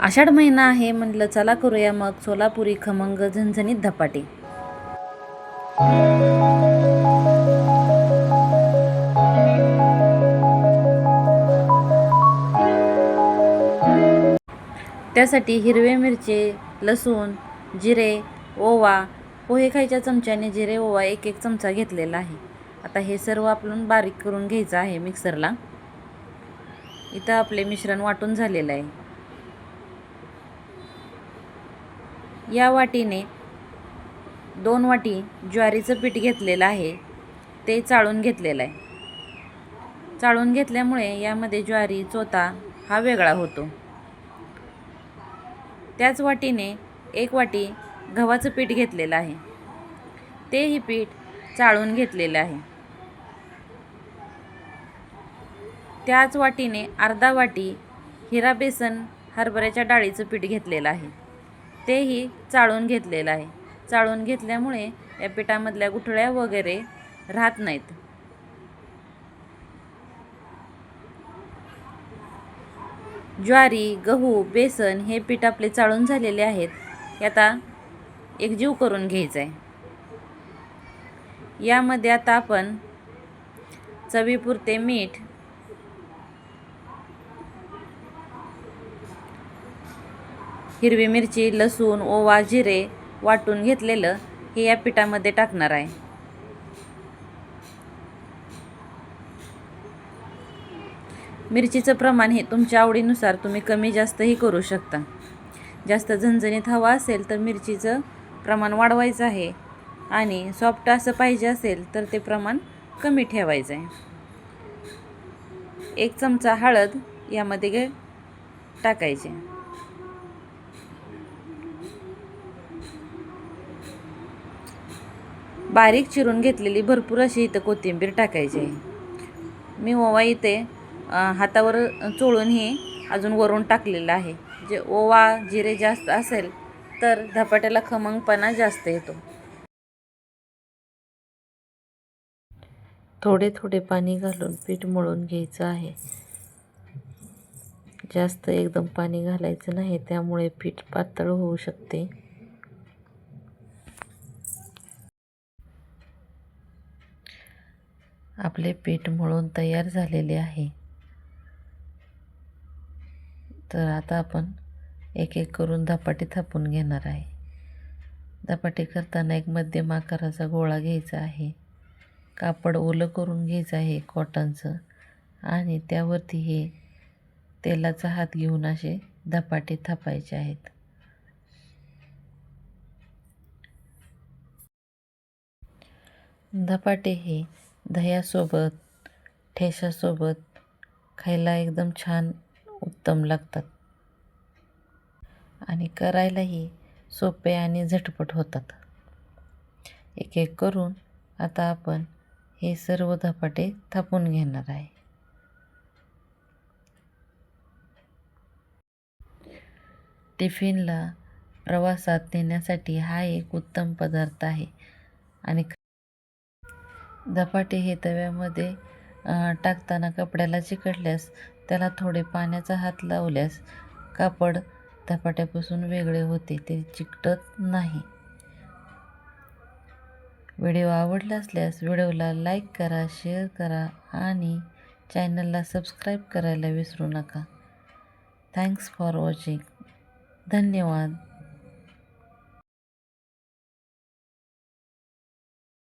आषाढ महिना आहे म्हणलं चला करूया मग. सोलापुरी खमंग झणझणीत धपाटे. त्यासाठी हिरवे मिरचे लसूण जिरे ओवा. हो, पोहे खायच्या चमच्याने जिरे ओवा एक एक चमचा घेतलेला आहे. आता हे सर्व आपण बारीक करून घ्यायचं आहे मिक्सरला इथं आपले मिश्रण वाटून झालेलं आहे. या वाटीने दोन वाटी ज्वारीचं पीठ घेतलेलं आहे. ते चाळून घेतलेलं आहे. चाळून घेतल्यामुळे यामध्ये ज्वारी चोथा हा वेगळा होतो. त्याच वाटीने एक वाटी गव्हाचं पीठ घेतलेलं आहे. तेही पीठ चाळून घेतलेलं आहे. त्याच वाटीने अर्धा वाटी हिरा बेसन हरभऱ्याच्या डाळीचं पीठ घेतलेलं आहे. तेही चाळून घेतलेलं आहे. चाळून घेतल्यामुळे या पिठामधल्या गुठळ्या वगैरे राहत नाहीत. ज्वारी गहू बेसन हे पीठ आपले चाळून झालेले आहेत. आता एकजीव करून घ्यायचं आहे यामध्ये आता आपण चवीपुरते मीठ हिरवी मिरची लसूण ओवा जिरे वाटून घेतलेलं हे या पिठामध्ये टाकणार आहे. मिरचीचं प्रमाण हे तुमच्या आवडीनुसार तुम्ही कमी जास्तही करू शकता. जास्त झणझणीत हवा असेल तर मिरचीचं प्रमाण वाढवायचं आहे आणि सॉफ्ट असं पाहिजे असेल तर ते प्रमाण कमी ठेवायचं आहे. एक चमचा हळद यामध्ये टाकायचे. बारीक चिरून घेतलेली भरपूर अशी इथं कोथिंबीर टाकायची. आहे मी ओवा इथे हातावर चोळून ही अजून वरून टाकलेलं आहे. जे ओवा जिरे जास्त असेल तर धपाट्याला खमंगपणा जास्त येतो. थोडे थोडे पाणी घालून पीठ मळून घ्यायचं आहे. जास्त एकदम पाणी घालायचं नाही त्यामुळे पीठ पातळ होऊ शकते. आपले पीठ मळून तयार झालेले आहे. तर आता आपण एक एक करून धपाटी थापून घेणार आहे. धपाटी करताना एक मध्यम आकाराचा गोळा घ्यायचा आहे. कापड ओलं करून घ्यायचं आहे कॉटनचं आणि त्यावरती हे तेलाचा हात घेऊन असे धपाटे थापायचे आहेत. धपाटे हे दह्यासोबत ठेशासोबत खायला एकदम छान उत्तम लागतात. आणि करायलाही सोपे आणि झटपट होतात. एक एक करून आता आपण हे सर्व धपाटे थापून घेणार आहे. टिफिनला प्रवासात नेण्यासाठी हा एक उत्तम पदार्थ आहे. आणि धपाटे हे तव्यामध्ये टाकताना कपड्याला चिकटल्यास त्याला थोडे पाण्याचा हात लावल्यास कापड धपाट्यापासून वेगळे होते ते चिकटत नाही. व्हिडिओ आवडला असल्यास व्हिडिओला लाईक करा शेअर करा आणि चॅनलला सबस्क्राईब करायला विसरू नका. Thanks for watching. धन्यवाद.